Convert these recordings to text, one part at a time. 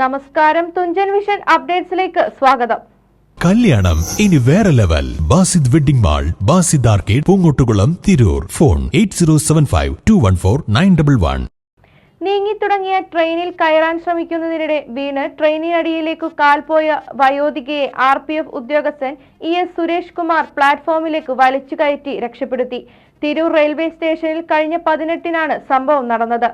നമസ്കാരം തുഞ്ചൻ വിഷൻ അപ്ഡേറ്റ്സിലേക്ക് സ്വാഗതം. കല്യാണം ഇനി വേറെ level. Basid wedding mall Basid arcade Poongottukulam Tirur. Phone eight zero seven five two one four nine double one. നീങ്ങിത്തുടങ്ങിയ ട്രെയിനിൽ കയറാൻ ശ്രമിക്കുന്നതിനിടെ വീണ് ട്രെയിനിനടിയിലേക്കു കാൽപോയ വയോധികയെ ആർ പി എഫ് ഉദ്യോഗസ്ഥൻ ഇ എസ് സുരേഷ് കുമാർ പ്ലാറ്റ്ഫോമിലേക്ക് വലിച്ചു കയറ്റി രക്ഷപ്പെടുത്തി. തിരൂർ റെയിൽവേ സ്റ്റേഷനിൽ കഴിഞ്ഞ പതിനെട്ടിനാണ് സംഭവം നടന്നത്.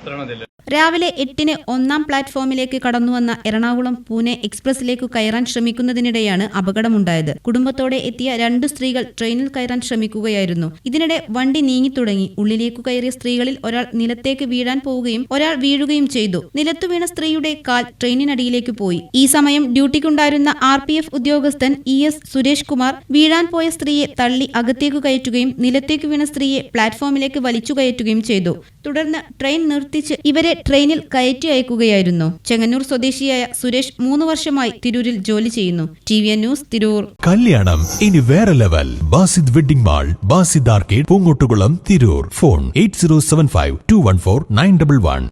എത്രയാണെന്നില്ല രാവിലെ എട്ടിന് ഒന്നാം പ്ലാറ്റ്ഫോമിലേക്ക് കടന്നുവന്ന എറണാകുളം പൂനെ എക്സ്പ്രസിലേക്ക് കയറാൻ ശ്രമിക്കുന്നതിനിടെയാണ് അപകടമുണ്ടായത്. കുടുംബത്തോടെ എത്തിയ രണ്ട് സ്ത്രീകൾ ട്രെയിനിൽ കയറാൻ ശ്രമിക്കുകയായിരുന്നു. ഇതിനിടെ വണ്ടി നീങ്ങിത്തുടങ്ങി. ഉള്ളിലേക്ക് കയറിയ സ്ത്രീകളിൽ ഒരാൾ നിലത്തേക്ക് വീഴാൻ പോവുകയും ഒരാൾ വീഴുകയും ചെയ്തു. നിലത്തു വീണ സ്ത്രീയുടെ കാൽ ട്രെയിനിനടിയിലേക്ക് പോയി. ഈ സമയം ഡ്യൂട്ടിക്കുണ്ടായിരുന്ന ആർ പി എഫ് ഉദ്യോഗസ്ഥൻ ഇ എസ് സുരേഷ് കുമാർ വീഴാൻ പോയ സ്ത്രീയെ തള്ളി അകത്തേക്ക് കയറ്റുകയും നിലത്തേക്ക് വീണ സ്ത്രീയെ പ്ലാറ്റ്ഫോമിലേക്ക് വലിച്ചു കയറ്റുകയും ചെയ്തു. തുടർന്ന് ട്രെയിൻ നിർത്തിച്ച് ഇവരെ ട്രെയിനിൽ കയറ്റി അയക്കുകയായിരുന്നു. ചെങ്ങന്നൂർ സ്വദേശിയായ സുരേഷ് മൂന്ന് വർഷമായി തിരൂരിൽ ജോലി ചെയ്യുന്നു. T V news Tirur. കല്യാണം ഇനി വേറെ level. Basid wedding mall Basid arcade Poongottukulam Tirur. Phone eight zero seven five two one four nine double one.